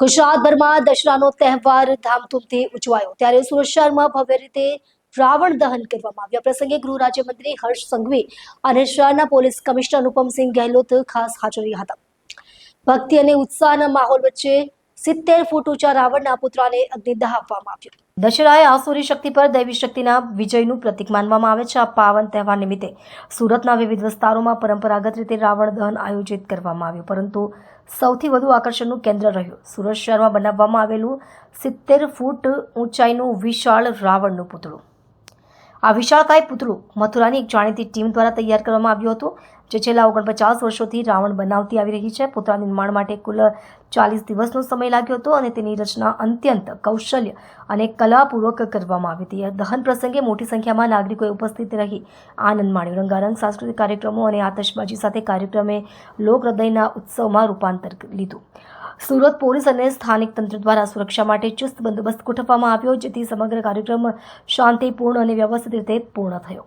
ગુજરાતભરમાં દશરાનો તહેવાર ધામધૂમથી ઉજવાયો. ત્યારે સુરત શહેરમાં ભવ્ય રીતે રાવણ દહન કરવામાં આવ્યા. પ્રસંગે ગૃહ રાજ્યમંત્રી હર્ષ સંઘવી અને શહેરના પોલીસ કમિશનર અનુપમસિંહ ગહેલોત ખાસ હાજર હતા. ભક્તિ અને ઉત્સાહના માહોલ વચ્ચે સિત્તેર ફૂટ ઊંચા રાવણના પુતળાને અગ્નિદાહ આપવામાં આવ્યો. દશેરાએ આસુરી શક્તિ પર દૈવી શક્તિના વિજયનું પ્રતીક માનવામાં આવે છે. આ પાવન તહેવાર નિમિત્તે સુરતના વિવિધ વિસ્તારોમાં પરંપરાગત રીતે રાવણ દહન આયોજિત કરવામાં આવ્યું. પરંતુ સૌથી વધુ આકર્ષણનું કેન્દ્ર રહ્યું. સુરત શહેરમાં બનાવવામાં આવેલું સિત્તેર ફૂટ ઊંચાઈનું વિશાળ રાવણનું પુતળું. આ વિશાળકાય પુતળું મથુરાની એક જાણીતી ટીમ દ્વારા તૈયાર કરવામાં આવ્યું હતું, જે છેલ્લા ઓગણપચાસ વર્ષોથી રાવણ બનાવતી આવી રહી છે. પુતળા નિર્માણ માટે કુલ ચાલીસ દિવસનો સમય લાગ્યો હતો અને તેની રચના અત્યંત કૌશલ્ય અને કલાપૂર્વક કરવામાં આવી હતી. દહન પ્રસંગે મોટી સંખ્યામાં નાગરિકોએ ઉપસ્થિત રહી આનંદ માણ્યો. રંગારંગ સાંસ્કૃતિક કાર્યક્રમો અને આતશબાજી સાથે કાર્યક્રમે લોક હૃદયના ઉત્સવમાં રૂપાંતર લીધું. સુરત પોલીસ અને સ્થાનિક તંત્ર દ્વારા સુરક્ષા માટે ચુસ્ત બંદોબસ્ત ગોઠવવામાં આવ્યો, જેથી સમગ્ર કાર્યક્રમ શાંતિપૂર્ણ અને વ્યવસ્થિત રીતે પૂર્ણ થયો.